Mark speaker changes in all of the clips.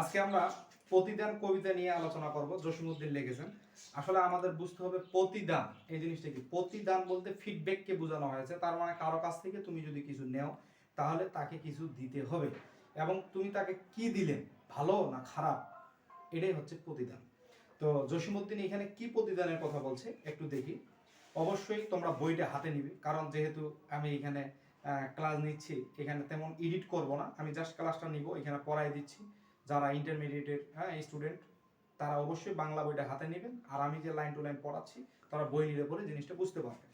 Speaker 1: আজকে আমরা প্রতিদান কবিতা নিয়ে আলোচনা করব, জসিমউদ্দিন লিখেছেন। আসলে আমাদের বুঝতে হবে প্রতিদান, এই জিনিসটা কি? প্রতিদান বলতে ফিডব্যাককে বোঝানো হয়েছে, তার মানে কারও কাছ থেকে তুমি যদি কিছু নেও, তাহলে তাকে কিছু দিতে হবে। এবং তুমি তাকে কি দিলে, ভালো না খারাপ? এটাই হচ্ছে প্রতিদান। তো জসিমউদ্দিন এখানে কি প্রতিদানের কথা বলছে, একটু দেখি। অবশ্যই তোমরা বইটা হাতে নিবে, কারণ যেহেতু আমি এখানে ক্লাস নিচ্ছি, এখানে তেমন এডিট করব না। আমি জাস্ট ক্লাসটা নিব, এখানে পড়াই দিচ্ছি। যারা ইন্টারমিডিয়েটের হ্যাঁ স্টুডেন্ট তারা অবশ্যই বাংলা বইটা হাতে নেবেন। আর আমি যে লাইন টু লাইন পড়াচ্ছি, তারা বই নিলে পরে জিনিসটা বুঝতে পারবে।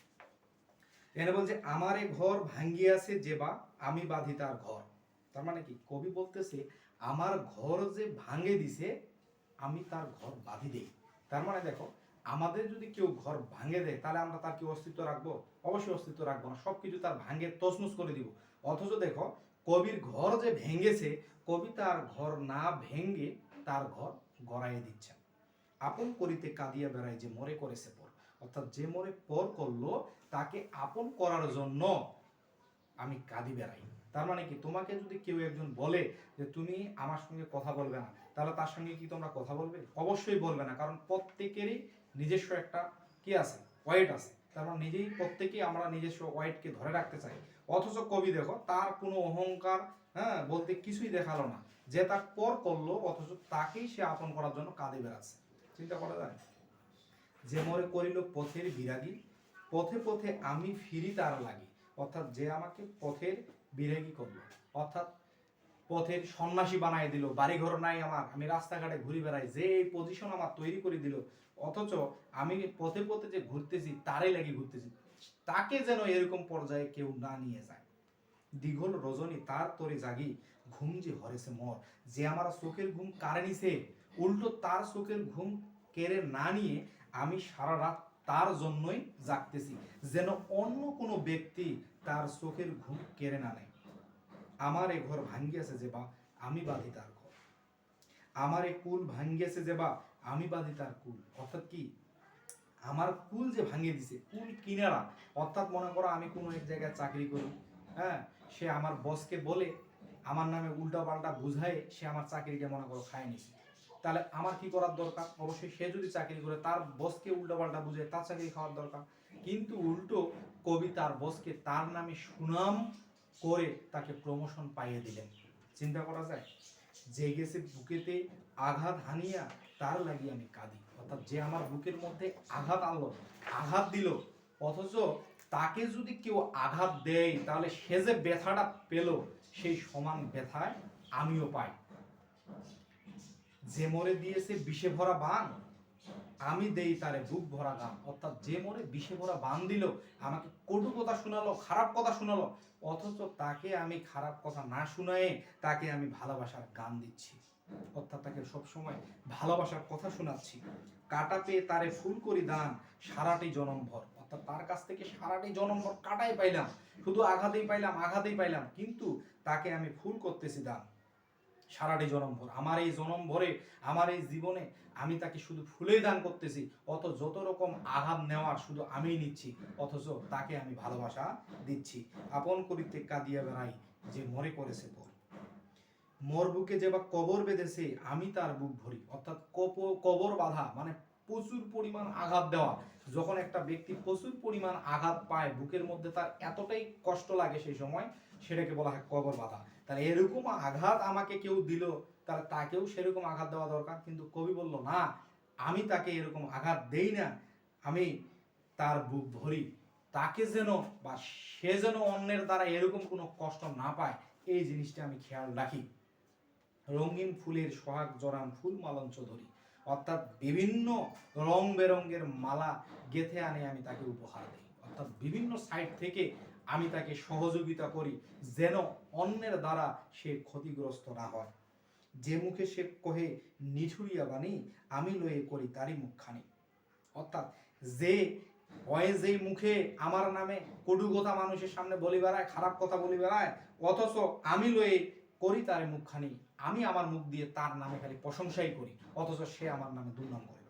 Speaker 1: এখানে বলছে, আমারে ঘর ভাঙ্গিয়াছে যে বা, আমি বাঁধি তার ঘর। তার মানে কি? কবি বলতেছে, আমার ঘর যে ভাঙে দিছে, আমি তার ঘর বাঁধি দেই। তার মানে দেখো, আমাদের যদি কেউ ঘর ভাঙে দেয়, তাহলে আমরা তার কি অস্তিত্ব রাখব? অবশ্যই অস্তিত্ব রাখব না। সবকিছু তার ভাঙে তছনছ করে দিব। অথচ দেখো কবির ঘর যে ভেঙেছে, কবি তার ঘর না ভেঙ্গে তার ঘর গড়াইয়ে দিচ্ছেন। আপন করিতে কাঁদিয়া বেড়ায় যে মরে করেছে পর। অর্থাৎ যে মরে পর করল, তাকে আপন করার জন্য আমি কাঁদি বেড়াই। তার মানে কি? তোমাকে যদি কেউ একজন বলে যে, তুমি আমার সঙ্গে কথা বলবে না তাহলে তার সঙ্গে কি তোমরা কথা বলবে? অবশ্যই বলবে না, কারণ প্রত্যেকেরই নিজস্ব একটা কি আছে? ওয়েট আছে। তার মানে নিজেই প্রত্যেকেই আমরা নিজস্ব ওয়েটকে ধরে রাখতে চাই। অথচ কবি দেখো, তার কোনো অহংকার হ্যাঁ বলতে কিছুই দেখাল না। যে তার পর করল, অথচ তাকেই সে আপন করার জন্য কাঁদে বেড়াচ্ছে। চিন্তা করা যায় যে মরে করিল পথের বিরাগী, পথে পথে আমি ফিরি তার লাগি। অর্থাৎ যে আমাকে পথের বিরাগী করল, অর্থাৎ পথের সন্ন্যাসী বানাই দিল, বাড়িঘর নাই আমার, আমি রাস্তাঘাটে ঘুরে বেড়াই, যে এই পজিশন আমার তৈরি করে দিল, অথচ আমি পথে পথে যে ঘুরতেছি, তারই লাগি ঘুরতেছি। তাকে যেন এরকম পর্যায়ে কেউ না নিয়ে যায়। দীঘল রজনী তার তরে জাগি, ঘুম যে হরেছে মর। যে আমার চোখের ঘুম কারে নিছে, উল্টো তার চোখের ঘুম কেড়ে না নিয়ে আমি সারা রাত তার জন্যই জাগতেছি, যেন অন্য কোনো ব্যক্তি তার চোখের ঘুম কেড়ে না নেয়। আমার এ ঘর ভাঙ্গিয়াছে যে বা আমি বাঁধি তার ঘর। আমার এ কুল ভাঙ্গিয়াছে যে বা আমি বাঁধি তার কুল। অর্থাৎ কি? আমার কুল যে ভাঙিয়ে দিছে, কুল কিনারা, অর্থাৎ মনে করো আমি কোনো এক জায়গায় চাকরি করি হ্যাঁ সে আমার বসকে বলে, আমার নামে উল্টা পাল্টা বুঝায়, সে আমার চাকরিকে মনে করো খায় নিছে। তাহলে আমার কি করার দরকার? অবশ্যই সে যদি চাকরি করে, তার বসকে উল্টা পাল্টা বুঝে তার চাকরি খাওয়ার দরকার। কিন্তু উল্টো কবি তার বসকে তার নামে সুনাম করে তাকে প্রমোশন পাইয়ে দিলেন। চিন্তা করা যায়? যে গেছে বুকেতে আঘাত হানিয়া, তার লাগিয়ে আমি কাঁদি। অর্থাৎ যে আমার বুকের মধ্যে আঘাত আনলো, আঘাত দিল, অথচ তাকে যদি কেউ আঘাত দেয়, তাহলে সে যে ব্যথাটা পেল, সেই সমান ব্যথায় আমিও পাই। যে মরে দিয়েছে বিষে ভরা বান, আমি দেই তারে বুক ভরা গান। অর্থাৎ যে মরে বিষে ভরা বান দিল, আমাকে কটু কথা শোনালো, খারাপ কথা শোনালো, অথচ তাকে আমি খারাপ কথা না শুনায়ে তাকে আমি ভালোবাসার গান দিচ্ছি। অর্থাৎ তাকে সবসময় ভালোবাসার কথা শোনাচ্ছি। কাটা পেয়ে তারে ফুল করি দান, সারাটি জনমভর অর্থাৎ তার কাছ থেকে সারাটি জনমভর কাটাই পাইলাম। শুধু আঘাতেই পাইলাম আঘাতেই পাইলাম, কিন্তু তাকে আমি ফুল করতেছি দান, সারাটি জনম ভর। আমার এই জনম ভরে, আমার এই জীবনে আমি তাকে শুধু ফুলেই দান করতেছি অত যত রকম আঘাত নেওয়ার শুধু আমিই নিচ্ছি, অথচ তাকে আমি ভালোবাসা দিচ্ছি। আপন করিতে কাঁদিয়া বেড়াই, যে মরে করেছে পর। মোর বুকে যে বা কবর বেঁধেছে, আমি তার বুক ভরি। অর্থাৎ কবর বাঁধা মানে প্রচুর পরিমাণ আঘাত দেওয়া। যখন একটা ব্যক্তি প্রচুর পরিমাণ আঘাত পায়, বুকের মধ্যে তার এতটাই কষ্ট লাগে সেই সময়, সেটাকে বলা হয় কবর বাঁধা। তাহলে এরকম আঘাত আমাকে কেউ দিল, তাহলে তাকেও সেরকম আঘাত দেওয়া দরকার। কিন্তু কবি বলল, না, আমি তাকে এরকম আঘাত দেই না। আমি তার বুক ভরি। তাকে যেন বা সে যেন অন্যের দ্বারা এরকম কোনো কষ্ট না পায়, এই জিনিসটা আমি খেয়াল রাখি। রঙিন ফুলের সোহাগ জরান ফুল মালঞ্চ ধরি অর্থাৎ বিভিন্ন রং বেরঙ্গের মালা গেথে আনে আমি তাকে উপহার দিই। অর্থাৎ বিভিন্ন সাইড থেকে আমি তাকে সহযোগিতা করি যেন অন্যের দ্বারা সে ক্ষতিগ্রস্ত না হয়। যে মুখে সে কহে, নিঠুরিয়া বাণী, আমি লয়ে করি তারই মুখখানি। অর্থাৎ যে ওয়ে যেই মুখে আমার নামে কটু কথা মানুষের সামনে বলি বেড়ায়, খারাপ কথা বলি বেড়ায়, অথচ আমি লয়ে করি তার মুখখানি আমি আমার মুখ দিয়ে তার নামে খালি প্রশংসাই করি, অথচ সে আমার নামে দুর্নাম করে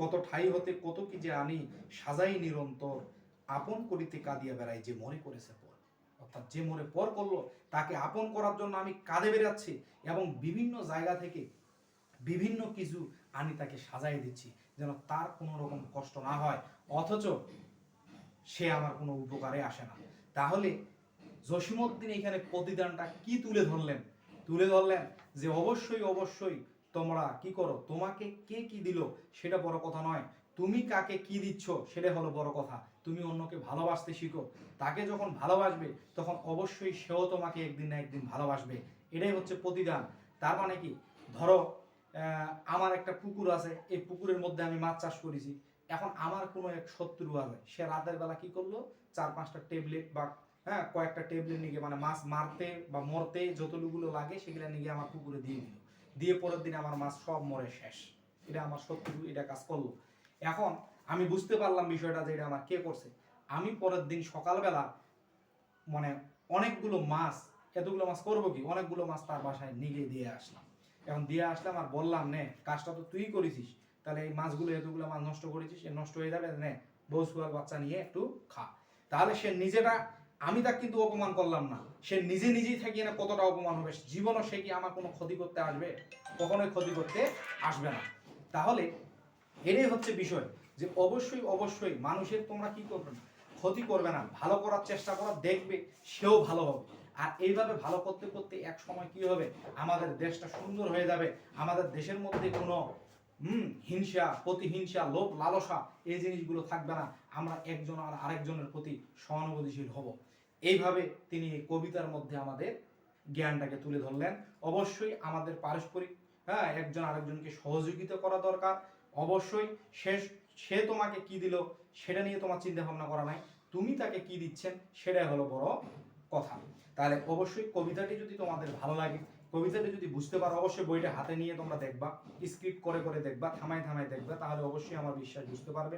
Speaker 1: কত ঠাই হতে, কত কি যে আনি সাজাই নিরন্তর, আপন করিতে কাঁদিয়া বেড়ায় যে মরে করেছে পর। অর্থাৎ যে মরে পর করল, তাকে আপন করার জন্য আমি কাঁধে বেরাচ্ছি এবং বিভিন্ন জায়গা থেকে বিভিন্ন কিছু আমি তাকে সাজাই দিচ্ছি, যেন তার কোনো রকম কষ্ট না হয়, অথচ সে আমার কোনো উপকারে আসে না। তাহলে জসিমউদ্দিন এখানে প্রতিদানটা কি তুলে ধরলেন? তুলে ধরলেন যে অবশ্যই অবশ্যই তোমরা কি করো? তোমাকে কে কি দিল? সেটা বড় কথা নয়। তুমি কাকে কি দিচ্ছ? সেটা হলো বড় কথা। তুমি অন্যকে ভালোবাসতে শিখো। তাকে যখন ভালোবাসবে, তখন অবশ্যই সেও তোমাকে একদিন না একদিন ভালোবাসবে। এটাই হচ্ছে প্রতিদান। তার মানে কি? ধরো আমার একটা পুকুর আছে। এই পুকুরের মধ্যে আমি মাছ চাষ করেছি। এখন আমার কোনো এক শত্রু আছে। সে রাতের বেলা কি করল? চার পাঁচটা ট্যাবলেট বা হ্যাঁ কয়েকটা ট্যাবলেট নিয়ে মানে মাছ মারতে বা মরতে যতগুলো লাগে সেগুলো নিয়ে আমার পুকুরে দিয়ে দিল। দিয়ে পরের দিন আমার মাছ সব মরে শেষ। এটা আমার শত্রু এটা কাজ করল। এখন আমি বুঝতে পারলাম বিষয়টা যে এটা আমার কে করছে। আমি পরের দিন সকালবেলা মানে অনেকগুলো মাছ, এতগুলো মাছ করব কি? অনেকগুলো মাছ তার বাসায় নিয়ে দিয়ে আসলাম। এখন দিয়ে আসলাম আর বললাম, নে, কাজটা তো তুই করেছিস। তাহলে এই মাছগুলো, এতগুলো মাছ নষ্ট করেছিস নষ্ট হয়ে যাবে, নে, বউ বাচ্চা নিয়ে একটু খা। তাহলে সে নিজেটা আমি তাকে কিন্তু অপমান করলাম না। সে নিজে নিজেই থাকিয়ে না কতটা অপমান হবে, জীবনও সে কি আমার কোনো ক্ষতি করতে আসবে? কখনোই ক্ষতি করতে আসবে না। তাহলে এটাই হচ্ছে বিষয় যে অবশ্যই অবশ্যই মানুষের তোমরা কি করবে না? ক্ষতি করবে না, ভালো করার চেষ্টা করা, দেখবে সেও ভালো হবে। আর এইভাবে ভালো করতে করতে এক সময় কি হবে? আমাদের দেশটা সুন্দর হয়ে যাবে। আমাদের দেশের মধ্যে কোনো, হুম, হিংসা, প্রতিহিংসা, লোভ, লালসা এই জিনিসগুলো থাকবে না। আমরা একজন আর আরেকজনের প্রতি সহানুভূতিশীল হব। এইভাবে তিনি কবিতার মধ্যে আমাদের জ্ঞানটাকে তুলে ধরলেন। অবশ্যই আমাদের পারস্পরিক হ্যাঁ একজন আরেকজনকে সহযোগিতা করা দরকার। অবশ্যই সে সে তোমাকে কি দিল সেটা নিয়ে তোমার চিন্তা ভাবনা করা নাই। তুমি তাকে কি দিচ্ছেন সেটাই হলো বড় কথা। তাহলে অবশ্যই কবিতাটি যদি তোমাদের ভালো লাগে, কবিতাটি যদি বুঝতে পারো, অবশ্যই বইটা হাতে নিয়ে তোমরা দেখবা, স্ক্রিপ্ট করে করে দেখবা, থামায় থামায় দেখবা, তাহলে অবশ্যই আমার বিশ্বাস বুঝতে পারবে।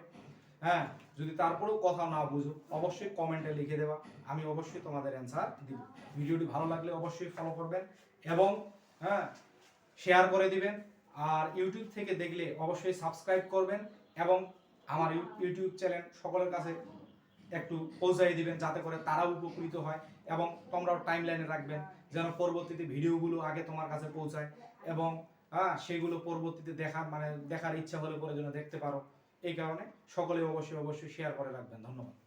Speaker 1: হ্যাঁ যদি তারপরেও কথা না বুঝো, অবশ্যই কমেন্টে লিখে দেবা, আমি অবশ্যই তোমাদের অ্যান্সার দিব। ভিডিওটি ভালো লাগলে অবশ্যই ফলো করবেন এবং হ্যাঁ শেয়ার করে দিবেন। আর ইউটিউব থেকে দেখলে অবশ্যই সাবস্ক্রাইব করবেন এবং আমার ইউটিউব চ্যানেল সকলের কাছে একটু পৌঁছাই দিবেন, যাতে করে তারাও উপকৃত হয় এবং তোমরাও টাইম লাইনে রাখবেন, যেন পরবর্তীতে ভিডিওগুলো আগে তোমার কাছে পৌঁছায় এবং হ্যাঁ সেগুলো পরবর্তীতে দেখার মানে দেখার ইচ্ছা হলে পরে যেন দেখতে পারো। এই কারণে সকলে অবশ্যই অবশ্যই শেয়ার করে রাখবেন। ধন্যবাদ।